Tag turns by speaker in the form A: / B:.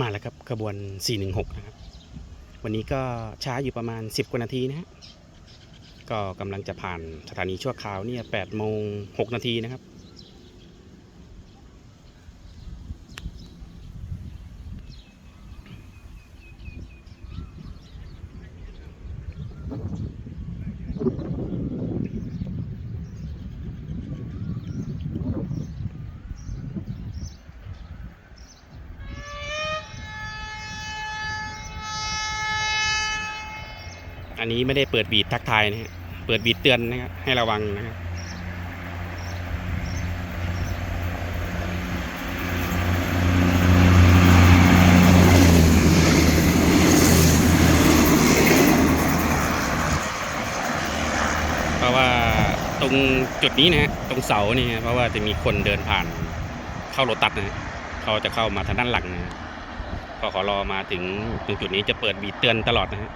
A: มาแล้วครับขบวน 416 นะครับ วันนี้ก็ช้าอยู่ประมาณ 10 กว่านาทีนะฮะก็กำลังจะผ่านสถานีชั่วคราวเนี่ย8โมง6นาทีนะครับ อันนี้ไม่ได้เปิดบีดทักทายนะฮะเปิดบีดเตือนนะครับให้ระวังนะครับเพราะว่าตรงจุดนี้นะฮะตรงเสานี่เพราะว่าจะมีคนเดินผ่านเข้าโรตัสนะเขาจะเข้ามาทางด้านหลังนะฮะพอขอรอมาถึงตรงจุดนี้จะเปิดบีดเตือนตลอดนะฮะ